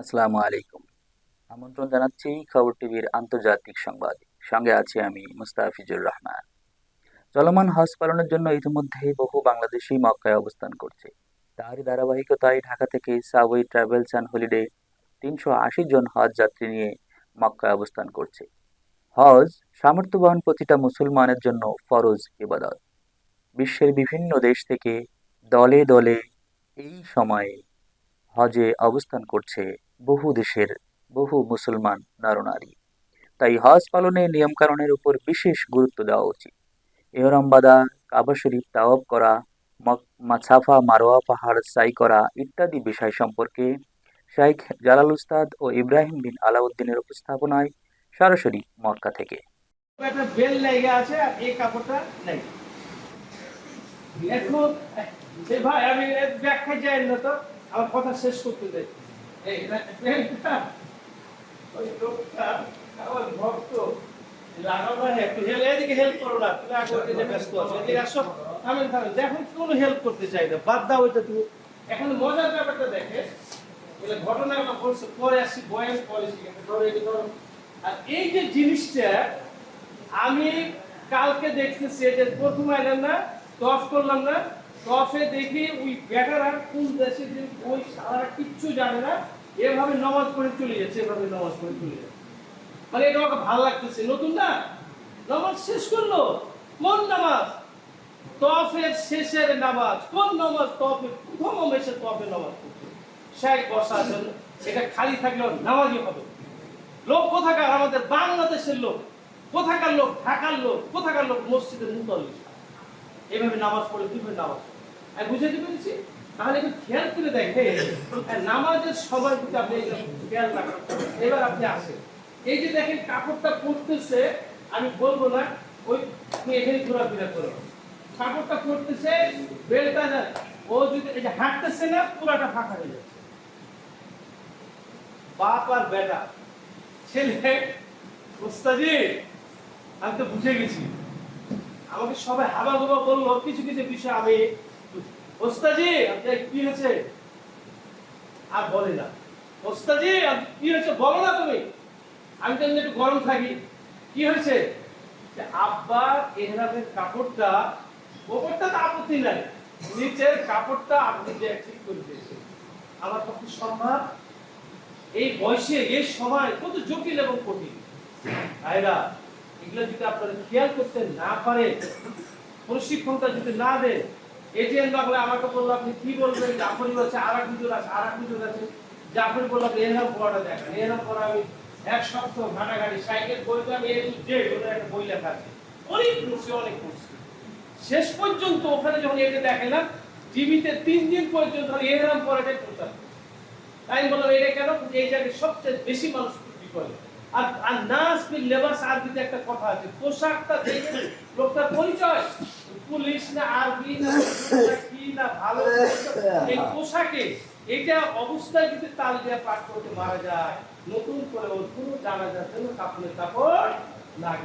আসসালামু আলাইকুম। আমন্ত্রণ জানাচ্ছি খবর টিভির আন্তর্জাতিক সংবাদ। সঙ্গে আছি আমি মুস্তাফিজুর রহমান। চলমান হজ পালনের জন্য ইতিমধ্যে বহু বাংলাদেশি মক্কায় অবস্থান করছে। তারই ধারাবাহিকতায় ঢাকা থেকে সাবওয়ে ট্রাভেলস অ্যান্ড হলিডে তিনশো আশি জন হজ যাত্রী নিয়ে মক্কায় অবস্থান করছে। হজ সামর্থ্যবান প্রতিটা মুসলমানের জন্য ফরজ ইবাদত। বিশ্বের বিভিন্ন দেশ থেকে দলে দলে এই সময়ে হজে অবস্থান করছে বহু দেশের বহু মুসলমান নরনারী। তাই হজ পালনে নিয়মকানুনের উপর বিশেষ গুরুত্ব দেওয়া উচিত। এহরাম বাদা কাবা শরীফ তাওয়াব করা মাছাফা, মারোয়া পাহাড় সাই করা ইত্যাদি বিষয় সম্পর্কে শাইখ জালাল উস্তাদ ও ইব্রাহিম বিন আলাউদ্দিনের উপস্থাপনায় সরাসরি মক্কা থেকে। একটা বেল লেগে আছে, আর এই কাপড়টা নেই। এখন ভাই, আমি ব্যাখ্যা যাই না তো, আমার কথা শেষ করতে দেয় ওই লোকটা ভক্ত এদিকে হেল্প করো না আগে হেল্প করতে চাই না বাদ দাও এখন মজার ব্যাপারটা দেখে বলে পরে আসছি ধরো আর এই যে জিনিসটা, আমি কালকে দেখতেছি যে প্রথম আইলাম না টপ করলাম না। টপে দেখি ওই ব্যাটার আর কোন দেশে যে ওই সারা কিচ্ছু জানে না। এভাবে নামাজ পড়ে চলে যাচ্ছে, এভাবে নামাজ পড়ে চলে যাচ্ছে। মানে এটা আমাকে ভালো লাগতেছে। নতুন না? নামাজ শেষ করল? কোন নামাজ? তফের শেষের নামাজ। কোন নামাজ? তফে প্রথম এসে তফে নামাজ পড়ছে শেখ বসা এটা খালি থাকলেও নামাজই হবে লোক কোথাকার? আমাদের বাংলাদেশের লোক। কোথাকার লোক? ঢাকার লোক। কোথাকার লোক? মসজিদের মুতল্লি এইভাবে নামাজ পড়ে কীভাবে নামাজ আমি বুঝাতে পেরেছি? তাহলে একটু খেয়াল করে দেখেন। হ্যাঁ, নামাজের সময় যদি আপনি খেয়াল রাখেন। এবার আপনি আসেন। এই যে দেখেন কাপড়টা পড়তেছে আমি বলব না ওই আপনি এখানে ঘোরাফেরা করো। কাপড়টা পড়তেছে বেলটা না ও যদি এই যে হাঁটতেছে না পুরাটা ফাঁকা হয়ে যাচ্ছে। বাপ আর বেটা। ছেলে ওস্তাদি আমি তো বুঝে গেছি। আমাকে সবাই হাবা গোবা বলল, কিছু কিছু বিষয় আমি ওস্তাজি কি হয়েছে? আর বলে না। ওস্তাজি কি হয়েছে বলো না তুমি। আমি তো একটু গরম থাকি। কি হয়েছে? যে আব্বা এহরামের কাপড়টা, ওপরটা তো আপত্তি নাই, নিচের কাপড়টা আপনি যে ঠিক করে দিয়েছেন। আমার পক্ষে সম্ভব এই বয়সে, এই সময় কত জটিল এবং কঠিন। ভাইরা এগুলো যদি আপনারা খেয়াল করতে না পারে, প্রশিক্ষণটা যদি না লাগলে আমাকে বলল, আপনি কি বলবেন? জাফরি আছে আর এক দুজন আছে আর এক দুজন আছে। জাফরি এরকম পড়াটা দেখেন, এরকম পড়া আমি এক সপ্তাহ ঘাটাঘাটি সাইকেল একটা বই লেখা আছে। অনেক অনেক শেষ পর্যন্ত ওখানে যখন এটা দেখে না, টিভিতে তিন দিন পর্যন্ত এরকম পড়াটাই প্রচার তাই বললাম, এটা কেন? এই জায়গায় সবচেয়ে বেশি মানুষ করে। না না না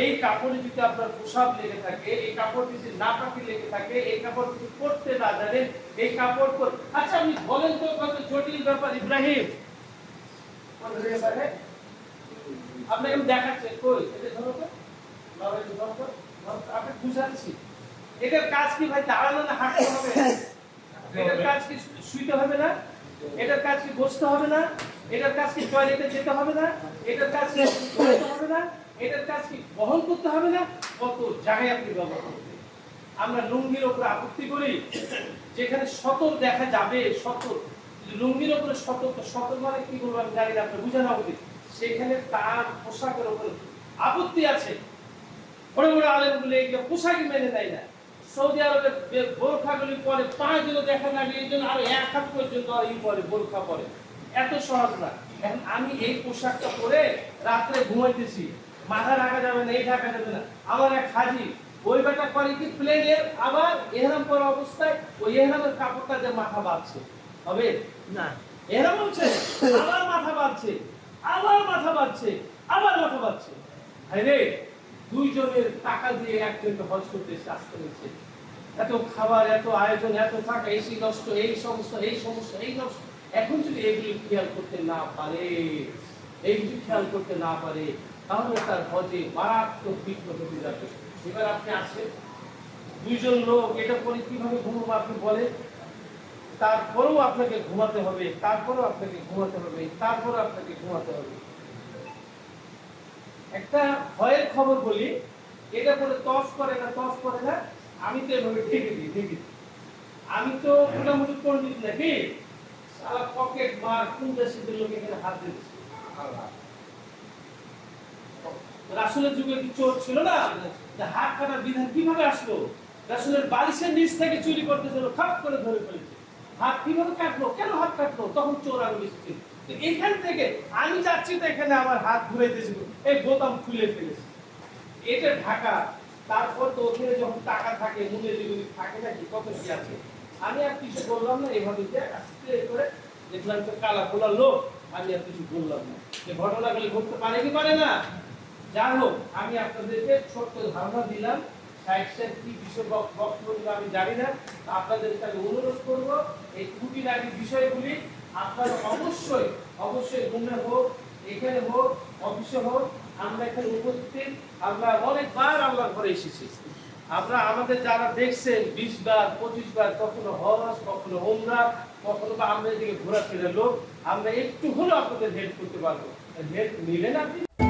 এই কাপড় কাপড়ে যদি আপনার পোশাক লেগে থাকে, এই কাপড় যদি নাপাকি লেগে থাকে, এই কাপড় যদি পরতে না জানেন, এই কাপড় আচ্ছা আপনি বলেন তো কত জটিল ব্যাপার, ইব্রাহিম। আপনাকে আমি দেখাচ্ছি এটা ধরো তো আপনাকে বুঝাচ্ছি এটার কাজ কি ভাই, দাঁড়ানো না হাঁটতে হবে? এটার কাজ কি শুইতে হবে না? এটার কাজ কি বসতে হবে না? এটার কাজ কি টয়লেটে যেতে হবে না? এটার কাজ কি হবে না? এটার কাজ কি বহন করতে হবে না? কত জায়গায় আপনি ব্যবহার করবেন। আমরা লুঙ্গির উপরে আপত্তি করি, যেখানে সতর দেখা যাবে, সতর লুঙ্গির উপরে সতর্ক সতর্ক মানে কি বলব আমি জানি না, আপনার বুঝানো উচিত সেখানে তার পোশাকের উপরে আপত্তি আছে। বড় বড় আলেমগুলো এই পোশাকই মেনে নেয় না। সৌদি আরবে যে বোরখাগুলি পরে পাঁচ দিনও দেখা না, এই জন্য আরও এক হাত পর্যন্ত আর ই পরে, বোরখা পরে। এত সহজ না। এখন আমি এই পোশাকটা পরে রাত্রে ঘুমাইতেছি। মাথা ঢাকা যাবে না এই ঢাকা যাবে না। আমার এক হাজি, ওই বেটা করে কি প্লেনের আবার এহরাম পরা অবস্থায় ওই এহরামের কাপড়টা দিয়ে মাথা বাঁধছে। হবে না। হচ্ছে আবার মাথা বাঁধছে আবার মাথা বাঁধছে আবার মাথা বাঁধছে রে, দুইজনের টাকা দিয়ে একজনকে হজ করতে এত খাবার, এত আয়োজন, এত টাকা, এই সমস্ত এই সমস্ত এই নষ্ট। এখন যদি এগুলি খেয়াল করতে না পারে এইগুলি খেয়াল করতে না পারে, তাহলে তার হজে মারাত্মক বিঘ্ন ঘটে যাবে। এবার আপনি আসেন। দুইজন লোক, এটা করে কীভাবে ঘুমবো আপনি বলেন তারপরেও আপনাকে ঘুমাতে হবে, তারপরেও আপনাকে ঘুমাতে হবে, তারপরেও আপনাকে ঘুমাতে হবে। একটা ভয়ের খবর বলি, এটা করে টস করে না, টস করে না, আমি তো এভাবে ঢেকে দিই ঢেকে আমি তো মোটামুটি পণ্ডিত নাকি? সারা পকেট মার কোন দেশের লোক এখানে হাত দিচ্ছে রাসুলের যুগে কি চোর ছিল না? হাত কাটার বিধান কীভাবে আসলো? রাসুলের বালিশের নিচ থেকে চুরি করতে গেল খাপ করে ধরে ফেলেছে। হাত কীভাবে কাটলো? কেন হাত কাটলো? তখন চোর এসেছে তো এখান থেকে আমি যাচ্ছি তো এখানে আমার হাত ঘুরাইতেছিল এই বোতাম খুলে ফেলেছি। এটা ঢাকা। তারপর তো ওখানে যখন টাকা থাকে, মূল্য যেগুলি থাকে না কি কত কি আছে? আমি আর কিছু বললাম না, এভাবে আস্তে করে দেখলাম তো কালা খোলা লোক। আমি আর কিছু বললাম না। যে ঘটনাগুলি ঘটতে পারে কি পারে না? যাই হোক, আমি আপনাদেরকে ছোট্ট ধারণা দিলাম। সাইড কি বিষয় বক- বক্তব্য দিল আমি জানি না। আপনাদের কাছে অনুরোধ করব, এই খুঁটিনাটি বিষয়গুলি আপনারা অবশ্যই অবশ্যই রুমে হোক, এখানে হোক, অফিসে হোক, আমরা এখানে উপস্থিত। আমরা অনেকবার আল্লাহর ঘরে এসেছি। আমরা আমাদের যারা দেখছেন, বিশ বার, পঁচিশ বার, কখনো হজ, কখনো ওমরা কখনো বা আমরা এদিকে ঘোরাফেরা লোক, আমরা একটু হলেও আপনাদের হেল্প করতে পারব। হেল্প নিলেন আপনি।